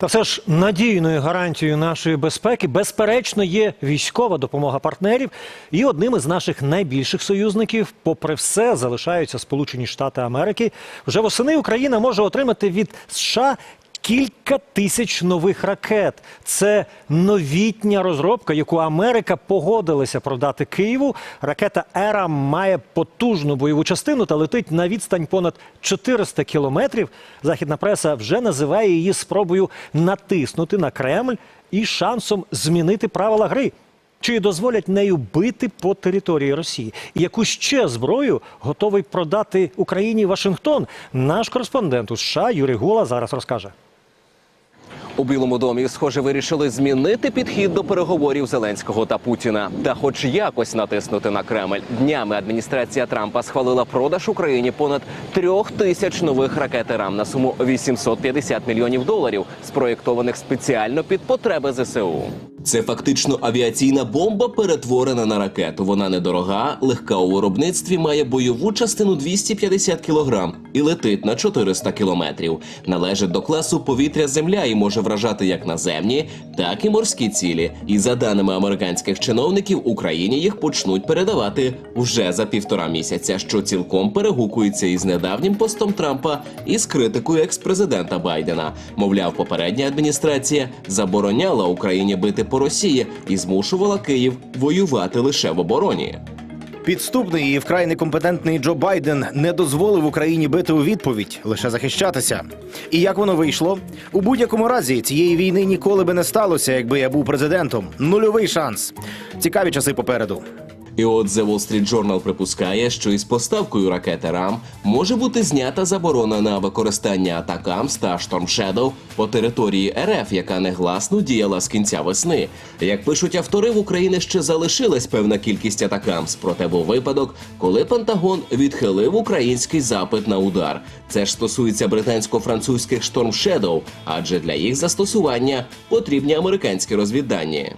Та все ж надійною гарантією нашої безпеки, безперечно, є військова допомога партнерів. І одним із наших найбільших союзників, попри все, залишаються Сполучені Штати Америки. Вже восени Україна може отримати від США кілька тисяч нових ракет. Це новітня розробка, яку Америка погодилася продати Києву. Ракета Ера має потужну бойову частину та летить на відстань понад 400 кілометрів. Західна преса вже називає її спробою натиснути на Кремль і шансом змінити правила гри. Чи дозволять нею бити по території Росії? І яку ще зброю готовий продати Україні Вашингтон? Наш кореспондент у США Юрій Гула зараз розкаже. У Білому домі, схоже, вирішили змінити підхід до переговорів Зеленського та Путіна, та, хоч якось натиснути на Кремль. Днями адміністрація Трампа схвалила продаж Україні понад трьох тисяч нових ракет «Рам» на суму 850 мільйонів доларів, спроєктованих спеціально під потреби ЗСУ. Це фактично авіаційна бомба, перетворена на ракету. Вона недорога, легка у виробництві, має бойову частину 250 кілограм і летить на 400 кілометрів. Належить до класу повітря-земля і може вражати як наземні, так і морські цілі. І за даними американських чиновників, Україні їх почнуть передавати вже за півтора місяця, що цілком перегукується із недавнім постом Трампа і з критикою екс-президента Байдена. Мовляв, попередня адміністрація забороняла Україні бити по Росії і змушувала Київ воювати лише в обороні. Підступний і вкрай некомпетентний Джо Байден не дозволив Україні бити у відповідь, лише захищатися. І як воно вийшло? У будь-якому разі цієї війни ніколи би не сталося, якби я був президентом. Нульовий шанс. Цікаві часи попереду. І от The Wall Street Journal припускає, що із поставкою ракети РАМ може бути знята заборона на використання атакамс та Storm Shadow по території РФ, яка негласно діяла з кінця весни. Як пишуть автори, в Україні ще залишилась певна кількість атакамс, проте був випадок, коли Пентагон відхилив український запит на удар. Це ж стосується британсько-французьких Storm Shadow, адже для їх застосування потрібні американські розвіддані.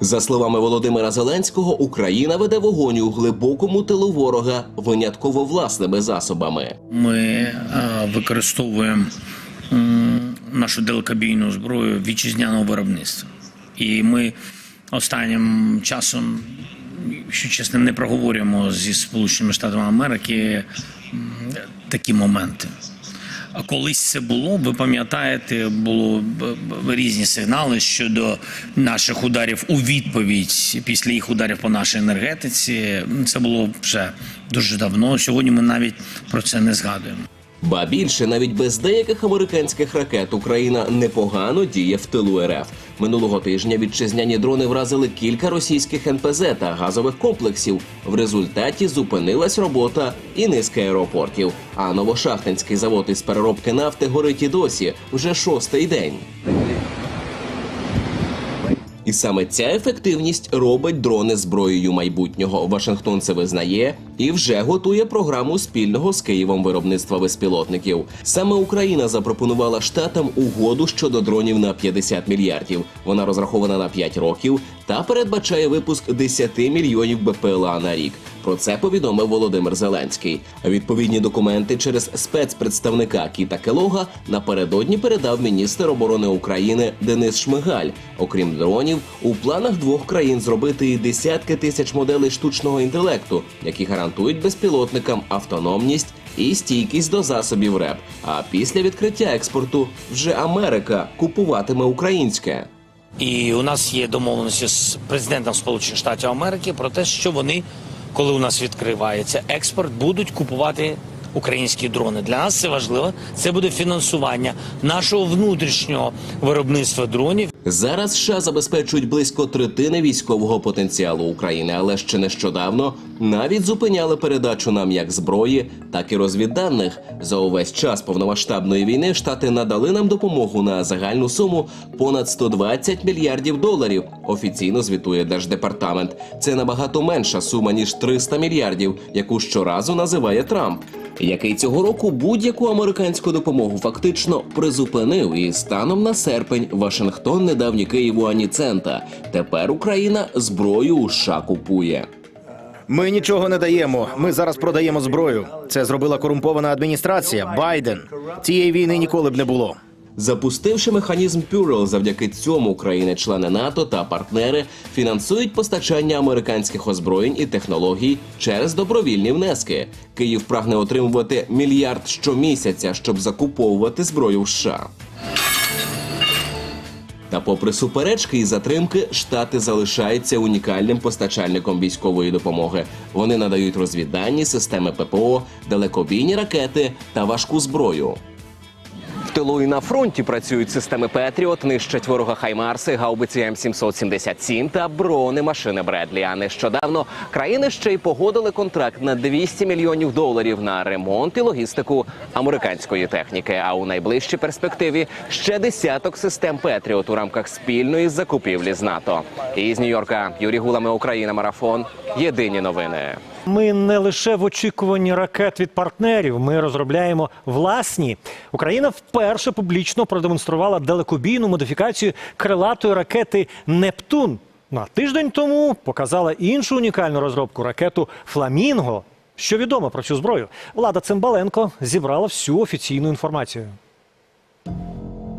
За словами Володимира Зеленського, Україна веде вогонь у глибокому тилу ворога винятково власними засобами. Ми е, використовуємо м, нашу далекобійну зброю вітчизняного виробництва. І ми останнім часом, що чесно, не проговорюємо зі Сполученими Штатами Америки такі моменти. Колись це було, ви пам'ятаєте, було б- б- різні сигнали щодо наших ударів у відповідь після їх ударів по нашій енергетиці. Це було вже дуже давно. Сьогодні ми навіть про це не згадуємо. Ба більше, навіть без деяких американських ракет Україна непогано діє в тилу РФ. Минулого тижня вітчизняні дрони вразили кілька російських НПЗ та газових комплексів. В результаті зупинилась робота і низка аеропортів. А новошахтинський завод із переробки нафти горить і досі вже шостий день. І саме ця ефективність робить дрони зброєю майбутнього. Вашингтон це визнає і вже готує програму спільного з Києвом виробництва безпілотників. Саме Україна запропонувала штатам угоду щодо дронів на 50 мільярдів. Вона розрахована на 5 років та передбачає випуск 10 мільйонів БПЛА на рік. Про це повідомив Володимир Зеленський. Відповідні документи через спецпредставника Кіта Келога напередодні передав міністр оборони України Денис Шмигаль. Окрім дронів, у планах двох країн зробити і десятки тисяч моделей штучного інтелекту, які гарантують безпілотникам автономність і стійкість до засобів РЕП. А після відкриття експорту вже Америка купуватиме українське. І у нас є домовленості з президентом Сполучених Штатів Америки про те, що вони, коли у нас відкривається експорт, будуть купувати українські дрони. Для нас це важливо. Це буде фінансування нашого внутрішнього виробництва дронів. Зараз США забезпечують близько третини військового потенціалу України, але ще нещодавно навіть зупиняли передачу нам як зброї, так і розвідданих. За увесь час повномасштабної війни штати надали нам допомогу на загальну суму понад 120 мільярдів доларів. Офіційно звітує держдепартамент. Це набагато менша сума ніж 300 мільярдів, яку щоразу називає Трамп. Який цього року будь-яку американську допомогу фактично призупинив, і станом на серпень Вашингтон не дав ні Києву ані цента. Тепер Україна зброю у США купує. Ми нічого не даємо. Ми зараз продаємо зброю. Це зробила корумпована адміністрація. Байден. Цієї війни ніколи б не було. Запустивши механізм Пюрел, завдяки цьому країни-члени НАТО та партнери фінансують постачання американських озброєнь і технологій через добровільні внески. Київ прагне отримувати мільярд щомісяця, щоб закуповувати зброю в США. Та попри суперечки і затримки, штати залишаються унікальним постачальником військової допомоги. Вони надають розвіддані, системи ППО, далекобійні ракети та важку зброю. Тилу і на фронті працюють системи Петріот, нищать ворога Хаймарси, гаубиці М777 та бронемашини Бредлі. А нещодавно країни ще й погодили контракт на 200 мільйонів доларів на ремонт і логістику американської техніки. А у найближчій перспективі ще десяток систем Петріот у рамках спільної закупівлі з НАТО. І з Нью-Йорка Юрій Гулами Україна Марафон. Єдині новини. Ми не лише в очікуванні ракет від партнерів, ми розробляємо власні. Україна вперше публічно продемонструвала далекобійну модифікацію крилатої ракети Нептун. На тиждень тому показала іншу унікальну розробку ракету Фламінго. Що відомо про цю зброю? Влада Цимбаленко зібрала всю офіційну інформацію.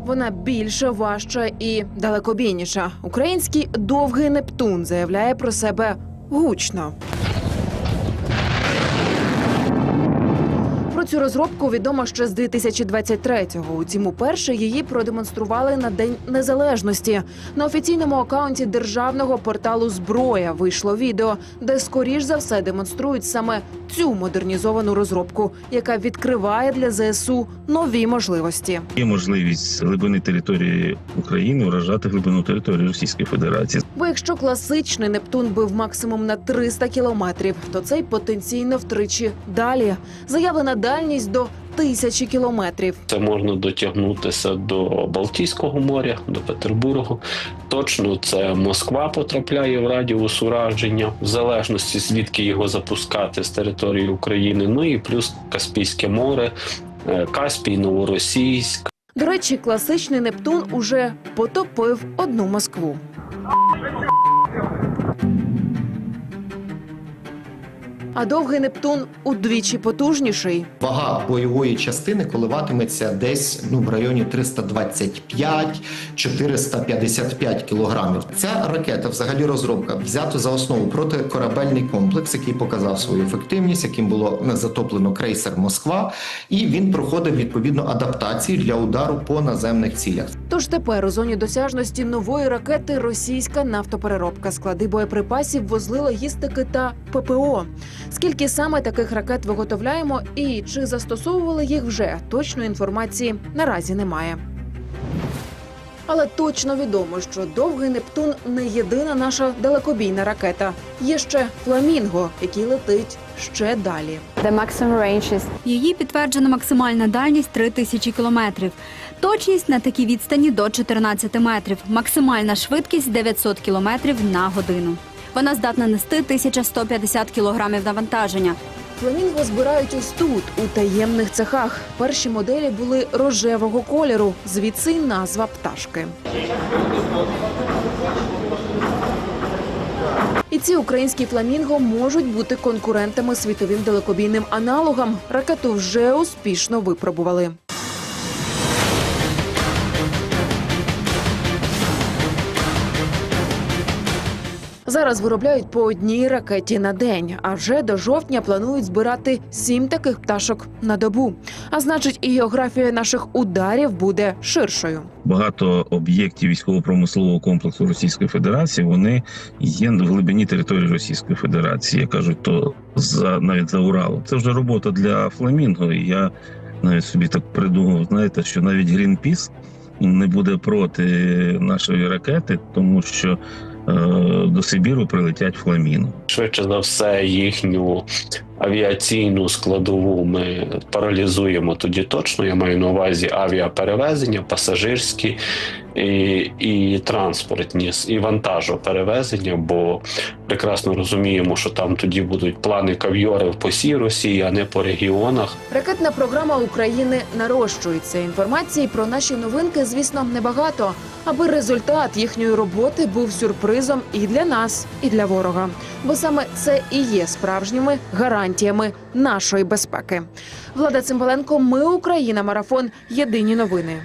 Вона більша, важча і далекобійніша. Український довгий Нептун заявляє про себе гучно. Цю розробку відомо ще з 2023-го. Утім, уперше її продемонстрували на День Незалежності. На офіційному акаунті державного порталу Зброя вийшло відео, де скоріш за все демонструють саме цю модернізовану розробку, яка відкриває для ЗСУ нові можливості. Є можливість глибини території України вражати глибину території Російської Федерації. Бо якщо класичний Нептун бив максимум на 300 кілометрів, то цей потенційно втричі далі. Заявлена дальність до тисячі кілометрів. Це можна дотягнутися до Балтійського моря, до Петербургу. Точно це Москва потрапляє в радіус ураження, в залежності звідки його запускати з території України. Ну і плюс Каспійське море, е, Каспій, Новоросійськ. До речі, класичний Нептун уже потопив одну Москву. А довгий Нептун удвічі потужніший. Вага бойової частини коливатиметься десь ну в районі 325-455 кілограмів. Ця ракета, взагалі, розробка взято за основу протикорабельний комплекс, який показав свою ефективність, яким було затоплено крейсер Москва, і він проходив відповідно адаптації для удару по наземних цілях. Тож тепер у зоні досяжності нової ракети російська нафтопереробка, склади боєприпасів, вузли логістики та ППО. Скільки саме таких ракет виготовляємо і чи застосовували їх вже точної інформації наразі немає. Але точно відомо, що довгий Нептун не єдина наша далекобійна ракета. Є ще фламінго, який летить ще далі. Її підтверджена максимальна дальність 3000 кілометрів. Точність на такій відстані до 14 метрів. Максимальна швидкість 900 кілометрів на годину. Вона здатна нести 1150 кілограмів навантаження. Фламінго збирають ось тут, у таємних цехах. Перші моделі були рожевого кольору, звідси назва пташки. І ці українські фламінго можуть бути конкурентами світовим далекобійним аналогам. Ракету вже успішно випробували. Зараз виробляють по одній ракеті на день, а вже до жовтня планують збирати сім таких пташок на добу. А значить, і географія наших ударів буде ширшою. Багато об'єктів військово-промислового комплексу Російської Федерації вони є в глибині території Російської Федерації. Я кажу, то за навіть за Уралом. Це вже робота для Фламінго. І я навіть собі так придумав, знаєте, що навіть Грінпіс не буде проти нашої ракети, тому що до Сибіру прилетять Фламінго. Швидше за все, їхню авіаційну складову ми паралізуємо тоді точно. Я маю на увазі авіаперевезення, пасажирські і, і транспортні, і вантажоперевезення, бо прекрасно розуміємо, що там тоді будуть плани кав'йорів по всій Росії, а не по регіонах. Ракетна програма України нарощується. Інформації про наші новинки, звісно, небагато, аби результат їхньої роботи був сюрпризом і для нас, і для ворога. Бо саме це і є справжніми гарантіями нашої безпеки. Влада Цимбаленко, ми Україна, марафон. Єдині новини.